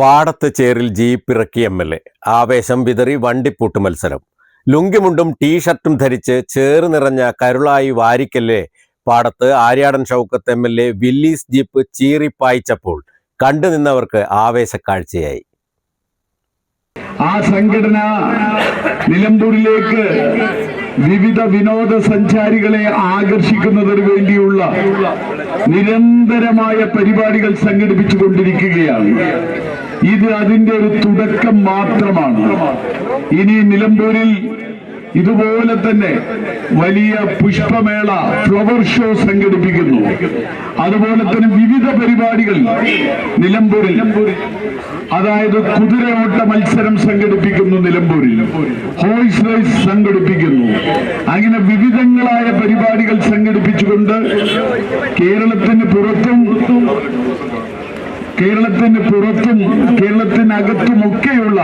പാടത്ത് ചേറിൽ ജീപ്പ് ഇറക്കി എം എൽ എ. ആവേശം വിതറി വണ്ടിപ്പൂട്ട് മത്സരം. ലുങ്കിമുണ്ടും ടീഷർട്ടും ധരിച്ച് ചേറ് നിറഞ്ഞ കരുളായി വാരിക്കല്ലേ പാടത്ത് Aryadan Shoukath M L A Willys jeep ചീറിപ്പായിച്ചപ്പോൾ കണ്ടുനിന്നവർക്ക് ആവേശക്കാഴ്ചയായി. ആ സംഘടന നിലമ്പൂരിലേക്ക് വിവിധ വിനോദസഞ്ചാരികളെ ആകർഷിക്കുന്നതിന് വേണ്ടിയുള്ള നിരന്തരമായ പരിപാടികൾ സംഘടിപ്പിച്ചുകൊണ്ടിരിക്കുകയാണ്. ഇത് അതിന്റെ ഒരു തുടക്കം മാത്രമാണ്. ഇനി നിലമ്പൂരിൽ ഇതുപോലെ തന്നെ വലിയ പുഷ്പമേള ഫ്ലവർ ഷോ സംഘടിപ്പിക്കുന്നു. അതുപോലെ തന്നെ വിവിധ പരിപാടികൾ നിലമ്പൂരിൽ. അതായത് കുതിരയോട്ട മത്സരം സംഘടിപ്പിക്കുന്നു നിലമ്പൂരിൽ. ഹോഴ്സ് റേസ് സംഘടിപ്പിക്കുന്നു. അങ്ങനെ വിവിധങ്ങളായ പരിപാടികൾ സംഘടിപ്പിച്ചുകൊണ്ട് കേരളത്തിന് പുറത്തും കേരളത്തിന് പുറത്തും കേരളത്തിനകത്തുമൊക്കെയുള്ള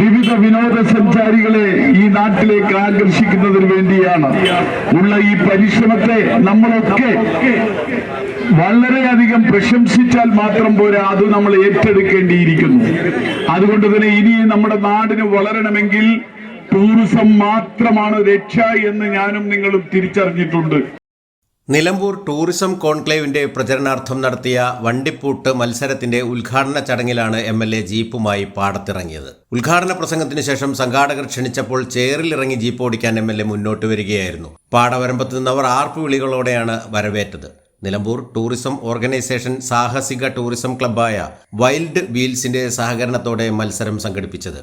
വിവിധ വിനോദസഞ്ചാരികളെ ഈ നാട്ടിലേക്ക് ആകർഷിക്കുന്നതിന് വേണ്ടിയാണ്. ഉള്ള ഈ പരിശ്രമത്തെ നമ്മളൊക്കെ വളരെയധികം പ്രശംസിച്ചാൽ മാത്രം പോരാ അത് നമ്മൾ ഏറ്റെടുക്കേണ്ടിയിരിക്കുന്നു. അതുകൊണ്ട് തന്നെ ഇനി നമ്മുടെ നാടിന് വളരണമെങ്കിൽ ടൂറിസം മാത്രമാണ് രക്ഷ എന്ന് ഞാനും നിങ്ങളും തിരിച്ചറിഞ്ഞിട്ടുണ്ട്. നിലമ്പൂർ ടൂറിസം കോൺക്ലേവിന്റെ പ്രചരണാർത്ഥം നടത്തിയ വണ്ടിപ്പൂട്ട് മത്സരത്തിന്റെ ഉദ്ഘാടന ചടങ്ങിലാണ് എം എൽ എ ജീപ്പുമായി പാടത്തിറങ്ങിയത്. ഉദ്ഘാടന പ്രസംഗത്തിന് ശേഷം സംഘാടകർ ക്ഷണിച്ചപ്പോൾ ചേറിലിറങ്ങി ജീപ്പ് ഓടിക്കാൻ എം എൽ എ മുന്നോട്ട് വരികയായിരുന്നു. പാടവരമ്പത്ത് നിന്നവർ ആർപ്പ് വിളികളോടെയാണ് വരവേറ്റത്. നിലമ്പൂർ ടൂറിസം ഓർഗനൈസേഷൻ സാഹസിക ടൂറിസം ക്ലബ്ബായ വൈൽഡ് വീൽസിന്റെ സഹകരണത്തോടെ മത്സരം സംഘടിപ്പിച്ചത്.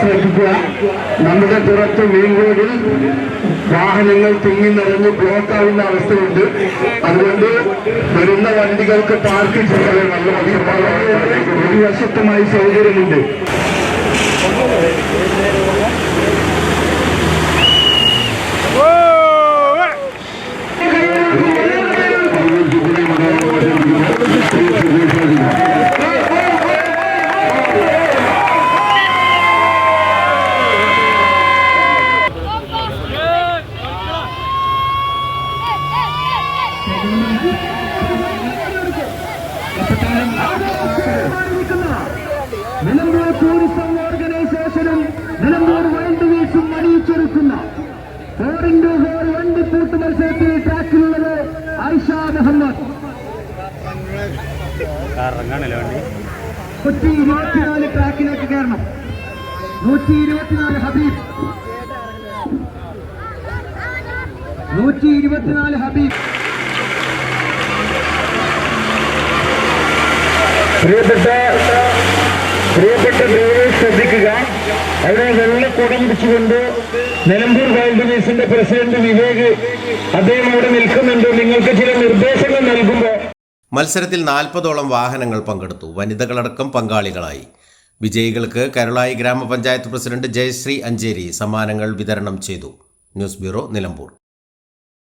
ശ്രദ്ധിക്കുക. നമ്മുടെ പുറത്ത് മെയിൻ റോഡിൽ വാഹനങ്ങൾ തിങ്ങി നിറഞ്ഞ് ബ്ലോക്ക് ആവുന്ന അവസ്ഥയുണ്ട്. അതുകൊണ്ട് വരുന്ന വണ്ടികൾക്ക് പാർക്ക് ചെയ്യാതെ ചെയ്യാൻ ഒരു വശത്തുമായി സൗകര്യമുണ്ട് നിലമ്പൂർ ടൂറിസം ഓർഗനൈസേഷനും നിലമ്പൂർ വൈൽഡ് വീൽസും അണിയിച്ചൊരുക്കുന്ന ഫോർ ഇന്റു ഫോർ പൂട്ട് മത്സരത്തിൽ ട്രാക്കിലുള്ളത് ഐഷ മുഹമ്മദ്. നൂറ്റി ഇരുപത്തിനാല് ട്രാക്കിലേക്ക് കയറണം. നൂറ്റി ഇരുപത്തിനാല് ഹബീബ്. നൂറ്റി ഇരുപത്തിനാല് ഹബീബ്. പ്രിയപ്പെട്ട പ്രിയപ്പെട്ട ദേവരെ ശ്രദ്ധിക്കുക. വെള്ളക്കുടം പിടിച്ചുകൊണ്ട് നിലമ്പൂർ വൈൽഡ് ബീസിന്റെ പ്രസിഡന്റ് വിവേക് അദ്ദേഹം അവിടെ നിൽക്കുന്നുണ്ട്. നിങ്ങൾക്ക് ചില നിർദ്ദേശങ്ങൾ നൽകുമ്പോൾ മത്സരത്തിൽ നാൽപ്പതോളം വാഹനങ്ങൾ പങ്കെടുത്തു. വനിതകളടക്കം പങ്കാളികളായി. വിജയികൾക്ക് കരുളായി ഗ്രാമപഞ്ചായത്ത് പ്രസിഡന്റ് ജയശ്രീ അഞ്ചേരി സമ്മാനങ്ങൾ വിതരണം ചെയ്തു. News bureau Nilambur.